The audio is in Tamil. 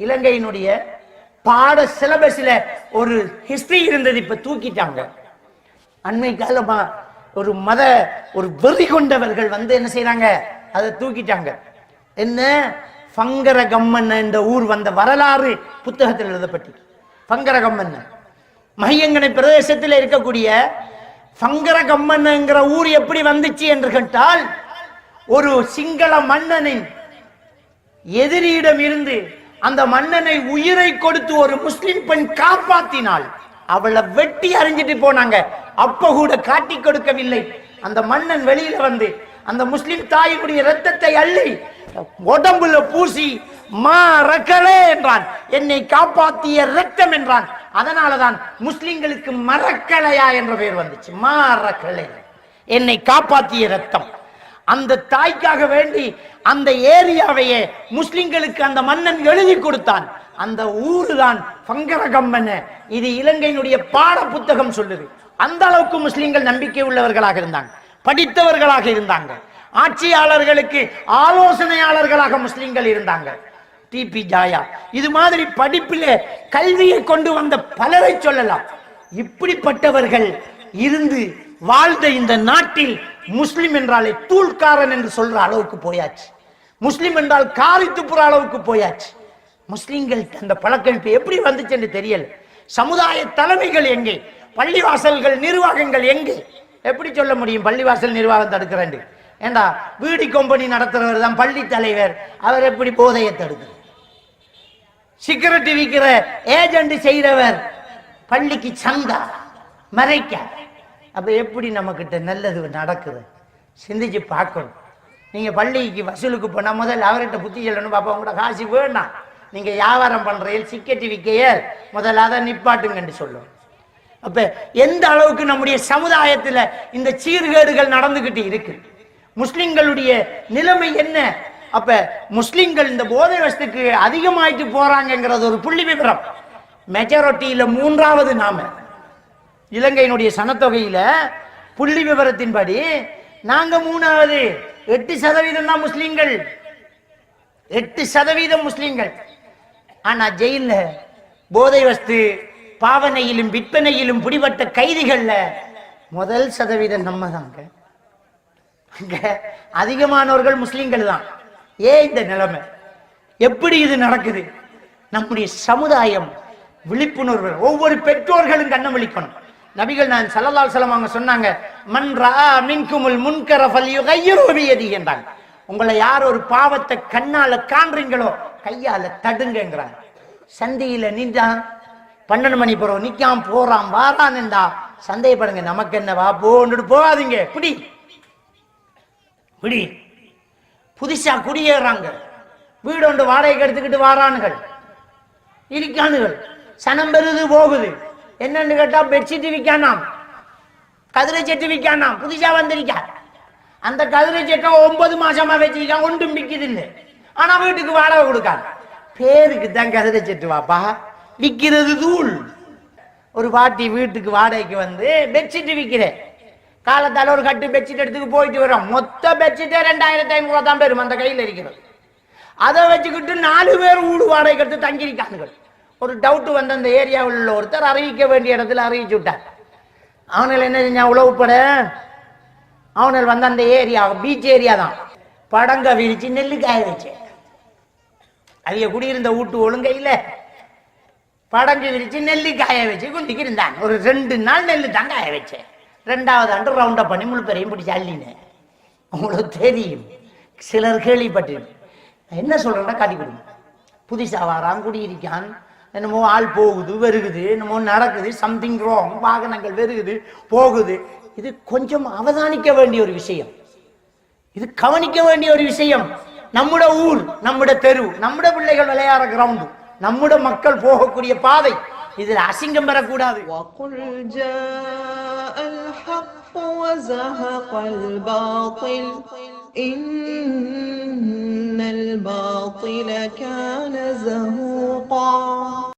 இலங்கையினுடைய பாட சிலபஸ்ல ஒரு ஹிஸ்டரி இருந்தது இப்ப தூக்கிட்டாங்க. அண்மை காலமா ஒரு மத ஒரு வெறி கொண்டவர்கள் வந்து என்ன செய்யறாங்க அதை தூக்கிட்டாங்க. என்ன? பங்கரகம்மன் என்ற ஊர் வந்த வரலாறு புத்தகத்தில் எழுதப்பட்டு பங்கரகம்மன் மையங்கனை பிரதேசத்தில் இருக்கக்கூடிய பங்கரகம்மன்ங்கிற ஊர் எப்படி வந்துச்சு என்று கேட்டால் ஒரு சிங்கள மன்னனின் எதிரியிடம் இருந்து அந்த மன்னனை உயிரை கொடுத்து ஒரு முஸ்லிம் பெண் காப்பாத்தினாள் அவளை வெட்டி அறிஞ்சிட்டு போனாங்க. அப்ப கூட காட்டி கொடுக்கவில்லை. அந்த மன்னன் வெளியில வந்து அந்த முஸ்லிம் தாயினுடைய ரத்தத்தை அள்ளி உடம்புல பூசி மா ரக்கலே என்றான். என்னை காப்பாத்திய ரத்தம் என்றான். அதனாலதான் முஸ்லிம்களுக்கு மரக்கலையா என்ற பெயர் வந்துச்சு. மா ரக்கலை என்னை காப்பாத்திய ரத்தம் அந்த தாய்க்காக வேண்டி அந்த ஏரியாவையே முஸ்லிம்களுக்கு அந்த மன்னன் எழுதி கொடுத்தான். அந்த ஊரு தான் பங்கரகம்மன் இது இலங்கையினுடைய பாட புத்தகம் சொல்லுது. அந்த அளவுக்கு முஸ்லிம்கள் நம்பிக்கை உள்ளவர்களாக இருந்தாங்க. படித்தவர்களாக இருந்தாங்க. ஆட்சியாளர்களுக்கு ஆலோசனையாளர்களாக முஸ்லிம்கள் இருந்தாங்க. டிபி ஜாயா இது மாதிரி படிப்பிலே கல்வியை கொண்டு வந்த பலரை சொல்லலாம். இப்படிப்பட்டவர்கள் இருந்து வாழ்ந்த இந்த நாட்டில் முஸ்லிம் என்றாலே தூள்காரன் என்று சொல்ற அளவுக்கு போயாச்சு. முஸ்லிம் என்றால் காரி துப்புற அளவுக்கு போயாச்சு. முஸ்லிம்கள் அந்த பழக்கம் எப்படி வந்துச்சு என்று தெரியல. சமுதாய தலைமைகள் எங்கே? பள்ளிவாசல்கள் நிர்வாகங்கள் எங்கே? எப்படி சொல்ல முடியும்? பள்ளிவாசல் நிர்வாகம் தடுக்கிறேன். ஏண்டா வீடி கம்பெனி நடத்துறவர் தான் பள்ளி தலைவர். அவர் எப்படி போதையை தடுக்கிறார் சிகரெட் விற்கிற ஏஜென்ட் செய்கிறவர் பள்ளிக்கு சந்தா மறைக்க. அப்போ எப்படி நம்மக்கிட்ட நல்லது நடக்குது? சிந்திச்சு பார்க்கணும். நீங்கள் பள்ளிக்கு வசூலுக்கு போனால் முதல்ல அவர்கிட்ட புத்தி சொல்லணும். பாப்பா உங்களோட காசு வேணாம் நீங்கள் வியாபாரம் பண்ணுறையில் சிக்கெட்டு விற்கையே முதல்ல அதை நிப்பாட்டுங்கன்னு சொல்லும். அப்போ எந்த அளவுக்கு நம்முடைய சமுதாயத்தில் இந்த சீர்கேடுகள் நடந்துக்கிட்டு இருக்கு? முஸ்லிம்களுடைய நிலைமை என்ன? அப்ப முஸ்லிம்கள் இந்த போதை வசத்துக்கு அதிகமாயிட்டு போகிறாங்கங்கிறது ஒரு புள்ளி விவரம். மெஜாரிட்டியில மூன்றாவது நாம. இலங்கையினுடைய சனத்தொகையில புள்ளி விவரத்தின்படி நாங்க மூணாவது. எட்டு சதவீதம் தான் முஸ்லீம்கள். எட்டு சதவீதம் முஸ்லீம்கள். ஆனா ஜெயில்ல போதை வஸ்து பாவனையிலும் விற்பனையிலும் பிடிபட்ட கைதிகள்ல முதல் சதவீதம் நம்ம தாங்க அங்க. அதிகமானவர்கள் முஸ்லீம்கள் தான். ஏன் இந்த நிலைமை? எப்படி இது நடக்குது? நம்முடைய சமுதாயம் விழிப்புணர்வு ஒவ்வொரு பெற்றோர்களும் கண்ணம் விழிக்கணும் நபிகள் நான் சல்லல்லால் அலைஹி அவங்க சொன்னாங்க மன் ரா மின்குமுல் முன்கர ஃபல்யுகையிரு பியதி என்றாங்க. உங்களை யார் ஒரு பாவத்தை கண்ணால காண்றீங்களோ கையால தடுங்கிறாங்க சந்தையில நின்றான் பன்னெண்டு மணி போறோம் நிக்காம போறான் வாரான் என்றா சந்தேகப்படுங்க நமக்கு என்ன வா போகாதீங்க. பிடி பிடி புதுசா குடியேறாங்க. வீடு ஒன்று வாடகைக்கு எடுத்துக்கிட்டு வாரானுகள். இருக்கானுகள். சனம் பெருது போகுது. என்னன்னு கேட்டா பெட்ஷீட் விற்கானாம் கதிரை செட்டு விற்கானாம் புதுசா வந்திருக்கா. அந்த கதிரை செட்டை ஒன்பது மாசமா வச்சிருக்கான். ஒன்றும் விற்கிது இல்லை ஆனா வீட்டுக்கு வாடகை கொடுக்காது பேருக்கு தான் கதிரை செட்டு வாப்பா. விற்கிறது தூள். ஒரு பாட்டி வீட்டுக்கு வாடகைக்கு வந்து பெட்ஷீட் விற்கிறேன் காலத்தால ஒரு கட்டு பெட்ஷீட் எடுத்துக்கு போயிட்டு வரோம் மொத்த பெட்ஷீட்டே ரெண்டாயிரத்தி ஐநூறுவா தான் பெரும். அந்த கையில் இருக்கிறது. அதை வச்சுக்கிட்டு நாலு பேர் வீடு வாடகை எடுத்து தங்கியிருக்கானுங்க ஒரு டவுட் வந்து அந்த ஏரியாவில் உள்ள ஒருத்தர் அறிவிக்க வேண்டிய இடத்துல அறிவிச்சு விட்டார். அவனில் என்ன செஞ்சான்? உழவுப்பட அவனில் வந்து அந்த ஏரியா பீச் ஏரியா தான். படங்க விரிச்சு நெல்லு காய வச்சு. அதிக குடியிருந்த வீட்டு ஒழுங்க இல்லை. படங்கு விரிச்சு நெல்லு காய வச்சு குந்திக்கு இருந்தான் ஒரு ரெண்டு நாள் நெல்லு தான் காய வச்சேன் ரெண்டாவது ஆண்டு ரவுண்டப் பண்ணி முழு பெரையும் பிடிச்சி அள்ளினேன். உங்களுக்கு தெரியும். சிலர் கேள்விப்பட்டு என்ன சொல்றேன்னா காட்டி கொடுங்க. புதுசாக வாரான் குடியிருக்கான். என்னமோ ஆள் போகுது வருகுது என்னமோ நடக்குது சம்திங் ராங் வாகனங்கள் வருகுது போகுது இது கொஞ்சம் அவதானிக்க வேண்டிய ஒரு விஷயம் இது கவனிக்க வேண்டிய ஒரு விஷயம் நம்முட ஊர் நம்முட தெரு நம்முட பிள்ளைகள் விளையாடுற கிரவுண்டு நம்முட மக்கள் போகக்கூடிய பாதை இதுல அசிங்கம் பெறக்கூடாது وقل جاء الحق وزهق الباطل إن الباطل كان زهوقا.